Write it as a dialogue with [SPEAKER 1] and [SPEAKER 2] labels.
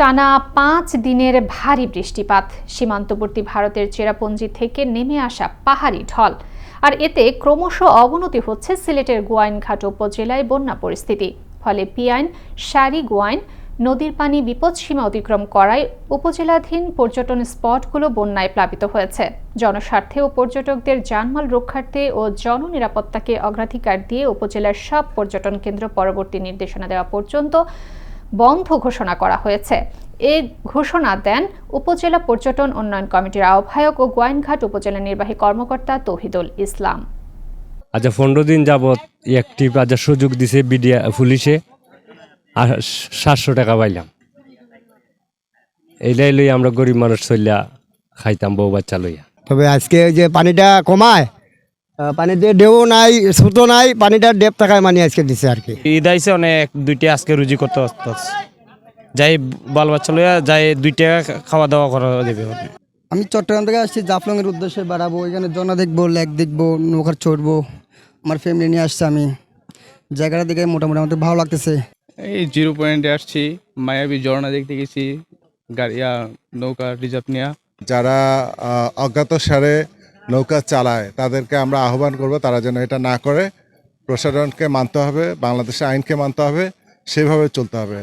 [SPEAKER 1] টানা পাঁচ দিনের ভারী বৃষ্টিপাত। সীমান্তবর্তী ভারতের চেরাপুঞ্জি থেকে নেমে আসা পাহাড়ি ঢল। আর এতে ক্রমশ অবনতি হচ্ছে সিলেটের গোয়াইনঘাট উপজেলায় বন্যা পরিস্থিতি। ফলে পিয়াইন শারি গোয়াইন, নদীর পানি বিপদসীমা অতিক্রম করায় উপজেলাধীন পর্যটন স্পটগুলো বন্যায় প্লাবিত হয়েছে। জনস্বার্থে ও পর্যটকদের জানমাল রক্ষার্থে ও জননিরাপত্তাকে অগ্রাধিকার দিয়ে উপজেলার সব পর্যটন কেন্দ্র পরবর্তী নির্দেশনা দেওয়া পর্যন্ত বন্ধ ঘোষণা করা হয়েছে। এ ঘোষণা দেন উপজেলা পর্যটন উন্নয়ন কমিটির আহ্বায়ক ও গোয়াইনঘাট উপজেলা নির্বাহী কর্মকর্তা তৌহিদুল ইসলাম।
[SPEAKER 2] আচ্ছা পনেরো দিন যাবৎ একটি আচ্ছা সুযোগ দিছে বিডিয়া পুলিশে আর সাতশো টাকা পাইলাম। এইলাই লই আমরা গরিব মানুষ চলিয়া খাইতাম বউ বাচ্চা লইয়া।
[SPEAKER 3] তবে আজকে ওই যে পানিটা কমায় পানিতে ঢেউ নাই সুতো নাই পানিটা ডেপ থাকায় মানে আজকে দিছে আর কি।
[SPEAKER 4] ঈদ আইসে অনেক দুইটা আজকে রুজি করতে পারতেছে যাই বাল বাচ্চা লইয়া যাই দুইটা খাওয়া দাওয়া করা যাবে
[SPEAKER 5] আমি চট্টগ্রাম থেকে আসছি জাফলংয়ের উদ্দেশ্যে বেড়াবো। এখানে জনা দেখব লেক দেখব নৌকার চড়বো। আমার ফ্যামিলি নিয়ে আসছে আমি। জায়গাটা দেখে মোটামুটি আমাদের ভালো লাগতেছে।
[SPEAKER 6] এই জিরো পয়েন্টে আসছি মায়াবী ঝর্ণা দেখতে গেছি গাড়িয়া নৌকা রিজার্ভ নেওয়া
[SPEAKER 7] যারা অজ্ঞাত সারে নৌকা চালায়। তাদেরকে আমরা আহ্বান করব, তারা যেন এটা না করে। প্রশাসনকে মানতে হবে, বাংলাদেশের আইনকে মানতে হবে, সেভাবে চলতে হবে।